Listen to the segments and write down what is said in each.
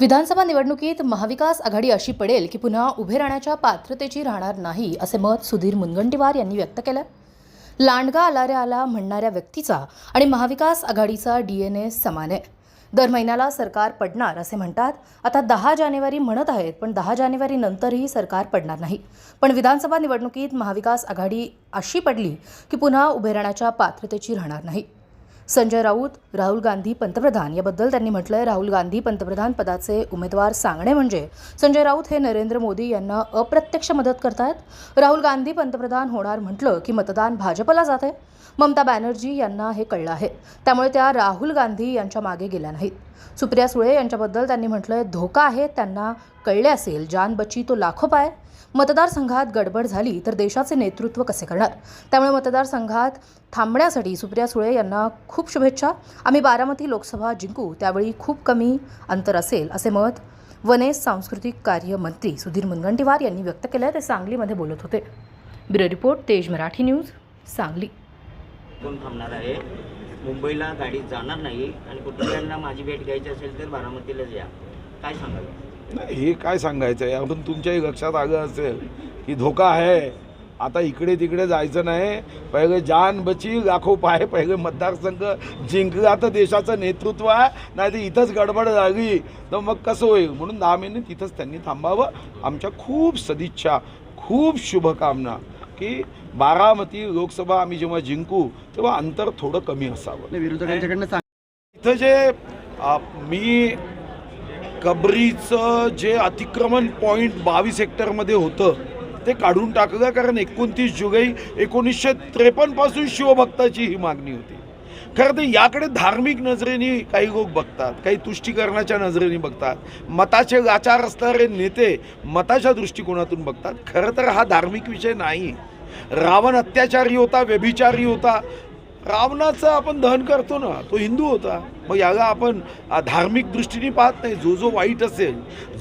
विधानसभा निवडणुकीत महाविकास आघाडी अशी पडेल की पुन्हा उभे राहण्याच्या पात्रतेची राहणार नाही असे मत सुधीर मुनगंटीवार यांनी व्यक्त केलं. लांडगा आलाऱ्या आला म्हणणाऱ्या व्यक्तीचा आणि महाविकास आघाडीचा डीएनए समान आहे. दर महिन्याला सरकार पडणार असे म्हणतात. आता दहा जानेवारी म्हणत आहेत पण दहा जानेवारी नंतरही सरकार पडणार नाही. पण विधानसभा निवडणुकीत महाविकास आघाडी अशी पडली की पुन्हा उभे राहण्याच्या पात्रतेची राहणार नाही. संजय राऊत राहुल गांधी पंतप्रधान. याबद्दल त्यांनी म्हटलंय राहुल गांधी पंतप्रधान पदाचे उमेदवार सांगणे म्हणजे संजय राऊत हे नरेंद्र मोदी यांना अप्रत्यक्ष मदत करतायत. राहुल गांधी पंतप्रधान होणार म्हटलं की मतदान भाजपला जाते ममता बॅनर्जी यांना हे कळलं आहे. त्यामुळे त्या राहुल गांधी यांच्या मागे गेल्या नाहीत. सुप्रिया सुळे यांच्याबद्दल त्यांनी म्हटलंय धोका आहे त्यांना कळले असेल. जान बची तो लाखो पाय. मतदारसंघात गडबड झाली तर देशाचे नेतृत्व कसे करणार? त्यामुळे मतदारसंघात थांबण्यासाठी सुप्रिया सुळे यांना खूप शुभेच्छा. आम्ही बारामती लोकसभा जिंकू त्यावेळी खूप कमी अंतर असेल असे मत वने सांस्कृतिक कार्य मंत्री सुधीर मुनगंटीवार यांनी व्यक्त केलं ते सांगलीमध्ये बोलत होते. ब्युरो रिपोर्ट तेज मराठी न्यूज सांगली. थांबणार आहे? मुंबईला गाडी जाणार नाही आणि कुटुंबियांना माझी भेट घ्यायची असेल तर बारामतीलाच या. काय सांगाल? नाही हे काय सांगायचं आहे आपण तुमच्याही लक्षात आलं असेल की धोका आहे. आता इकडे तिकडे जायचं नाही. पहिले जान बची लाखो पाय पहिले मतदारसंघ जिंकला तर देशाचं नेतृत्व आहे. नाही तर इथंच गडबड झाली. तर मग कसं होईल? म्हणून दहा महिने तिथंच त्यांनी थांबावं. आमच्या खूप सदिच्छा खूप शुभकामना की बारामती लोकसभा आम्ही जेव्हा जिंकू तेव्हा अंतर थोडं कमी असावं. विरोधकांच्याकडनं सांग इथं जे मी कबरीचं जे अतिक्रमण पॉईंट बावीस हेक्टरमध्ये होतं ते काढून टाकलं कारण एकोणतीस जुलै एकोणीसशे त्रेपन्नपासून शिवभक्ताची ही मागणी होती. खरं तर याकडे धार्मिक नजरेने काही लोक बघतात काही तुष्टीकरणाच्या नजरेने बघतात मताचे लाचार असणारे नेते मताच्या दृष्टिकोनातून बघतात. खरं तर हा धार्मिक विषय नाही. रावण अत्याचारी होता व्यभिचारी होता रावणाचं आपण दहन करतो ना तो हिंदू होता. मग याला आपण धार्मिक दृष्टीने पाहत नाही. जो जो वाईट असेल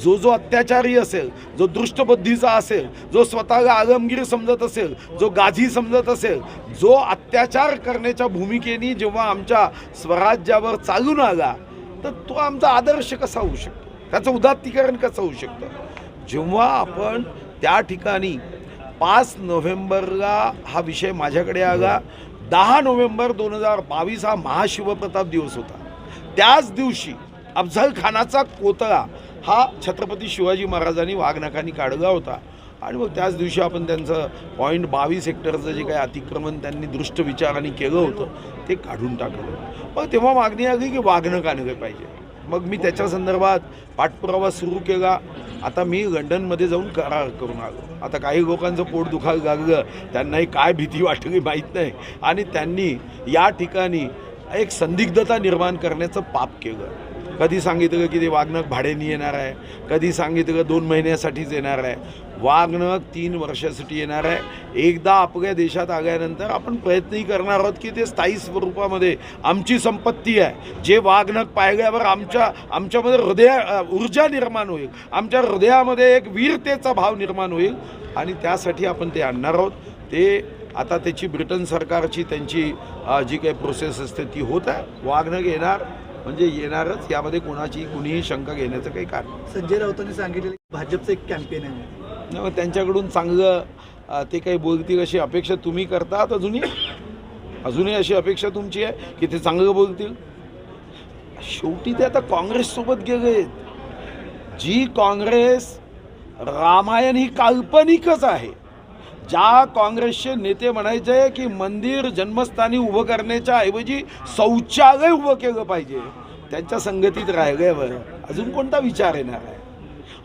जो जो अत्याचारी असेल जो दृष्टबुद्धीचा असेल जो स्वतःला आलमगीर समजत असेल जो गाझी समजत असेल जो अत्याचार करण्याच्या भूमिकेने जेव्हा आमच्या स्वराज्यावर चालून आला तर तो आमचा आदर्श कसा होऊ शकतो? त्याचं उदात्तीकरण कसं होऊ शकतं? जेव्हा आपण त्या ठिकाणी पाच नोव्हेंबरला हा विषय माझ्याकडे आला दहा नोव्हेंबर दोन हजार बावीस हा महाशिवप्रताप दिवस होता. त्याच दिवशी अफझल खानाचा कोतळा हा छत्रपती शिवाजी महाराजांनी वाघनखांनी काढला होता. आणि मग त्याच दिवशी आपण त्यांचं पॉईंट बावीस हेक्टरचं जे काही अतिक्रमण त्यांनी दृष्ट विचाराने केलं होतं ते काढून टाकलं मग तेव्हा मागणी आली की वाघनं आणलं पाहिजे? मग मी त्याच्या संदर्भात पाठपुरावा सुरू केला. आता मी लंडनमध्ये जाऊन करार करून आलो. आता काही लोकांचं पोट दुखायला लागलं त्यांनाही काय भीती वाटली माहीत नाही. आणि त्यांनी या ठिकाणी एक संदिग्धता निर्माण करण्याचं पाप केलं. कधी सांगितलं की ते वागणक भाड्याने येणार आहे? कधी सांगितलं दोन महिन्यासाठीच येणार आहे? वागणक तीन वर्षासाठी येणार आहे. एकदा आपल्या देशात आल्यानंतर आपण प्रयत्नही करणार आहोत की ते स्थायी स्वरूपामध्ये आमची संपत्ती आहे. जे वागणक पाहिल्यावर आमच्या आमच्यामध्ये हृदय ऊर्जा निर्माण होईल. आमच्या हृदयामध्ये एक वीरतेचा भाव निर्माण होईल. आणि त्यासाठी आपण ते आणणार आहोत. ते आता त्याची ब्रिटन सरकारची त्यांची जी काही प्रोसेस असते ती होत आहे. वागणक येणार. म्हणजे येणारच यामध्ये कोणाची कुणीही शंका घेण्याचं काही कारण. संजय राऊतांनी सांगितलेलं की भाजपचं एक कॅम्पेन आहे. त्यांच्याकडून चांगलं ते काही बोलतील अशी अपेक्षा तुम्ही करतात अजूनही? अजूनही अशी अपेक्षा तुमची आहे की ते चांगलं बोलतील? शेवटी ते आता काँग्रेससोबत गेलेत. जी काँग्रेस रामायण ही काल्पनिकच आहे. ज्या काँग्रेसचे नेते म्हणायचे की मंदिर जन्मस्थानी उभं करण्याच्या ऐवजी शौचालय उभं केलं पाहिजे त्यांच्या संगतीत राहिल्यावर अजून कोणता विचार येणार आहे?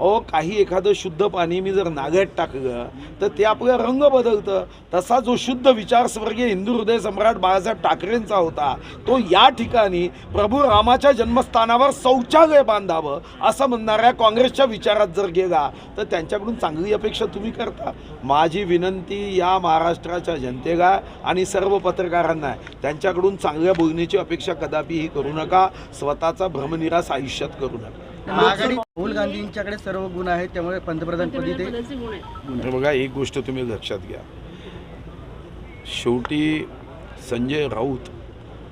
अहो काही एखादं शुद्ध पाणी मी जर नागत टाकलं तर ते आपलं रंग बदलतं. तसा जो शुद्ध विचारस्वर्गीय हिंदू हृदय सम्राट बाळासाहेब ठाकरेंचा होता तो या ठिकाणी प्रभू रामाच्या जन्मस्थानावर शौचालय बांधावं असं म्हणणाऱ्या काँग्रेसच्या विचारात जर गेला तर त्यांच्याकडून चांगली अपेक्षा तुम्ही करता. माझी विनंती या महाराष्ट्राच्या जनतेला आणि सर्व पत्रकारांना त्यांच्याकडून चांगल्या बोलण्याची अपेक्षा कदापिही करू नका. स्वतःचा भ्रमनिरास आयुष्यात करू नका. महाआघाडी राहुल गांधींच्याकडे सर्व गुण आहेत त्यामुळे पंतप्रधानपदी ते हे बघा एक गोष्ट तुम्ही लक्षात घ्या. शेवटी संजय राऊत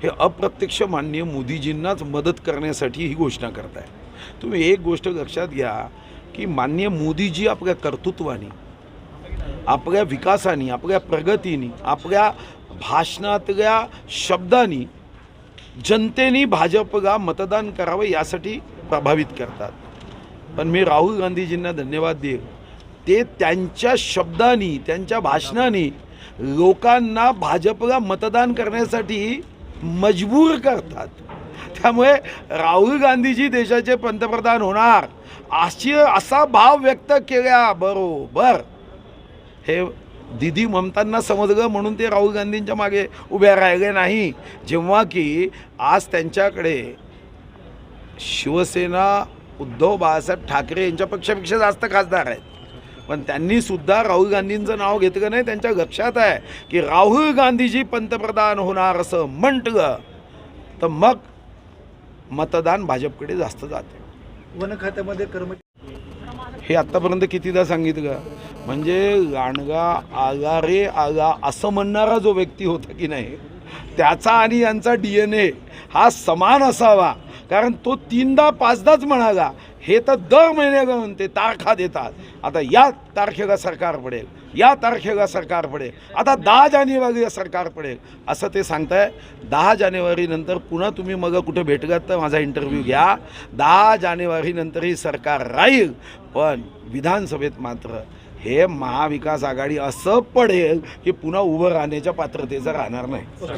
हे अप्रत्यक्ष मान्य मोदीजींनाच मदत करण्यासाठी ही घोषणा करत आहे तुम्ही एक गोष्ट लक्षात घ्या की मान्य मोदीजी आपल्या कर्तृत्वाने आपल्या विकासाने आपल्या प्रगतीने आपल्या भाषणातल्या शब्दांनी जनतेने भाजपला मतदान करावं यासाठी प्रभावित करतात. पण मी राहुल गांधीजींना धन्यवाद देईल. ते त्यांच्या शब्दानी त्यांच्या भाषणाने लोकांना भाजपला मतदान करण्यासाठी मजबूर करतात. त्यामुळे राहुल गांधीजी देशाचे पंतप्रधान होणार अशी असा भाव व्यक्त केल्याबरोबर हे दिदी ममतांना समजलं म्हणून ते राहुल गांधींच्या मागे उभ्या राहिले नाही. जेव्हा की आज त्यांच्याकडे शिवसेना उद्धव बाळासाहेब ठाकरे यांच्या पक्षापेक्षा जास्त खासदार आहेत. पण त्यांनी सुद्धा राहुल गांधींचं नाव घेतलं नाही त्यांच्या लक्षात आहे की राहुल गांधीजी पंतप्रधान होणार असं म्हटलं तर मग मतदान भाजपकडे जास्त जाते. वन खात्यामध्ये कर्म हे आत्तापर्यंत कितीदा सांगितलं म्हणजे गाणगा आगा रे आगा असं म्हणणारा जो व्यक्ती होता की नाही त्याचा आणि यांचा डी एन ए हा समान असावा. कारण तो तीनदा पाचदाच म्हणाला हे तर दर महिन्याला म्हणते तारखा देतात. आता या तारखेला सरकार पडेल. या तारखेला सरकार पडेल. आता दहा जानेवारीला सरकार पडेल. असं ते सांगताय. दहा जानेवारीनंतर पुन्हा तुम्ही मग कुठे भेटलात तर माझा इंटरव्ह्यू घ्या. दहा जानेवारीनंतरही सरकार राहील. पण विधानसभेत मात्र हे महाविकास आघाडी असं पडेल की पुन्हा उभं राहण्याच्या पात्रतेचं राहणार नाही.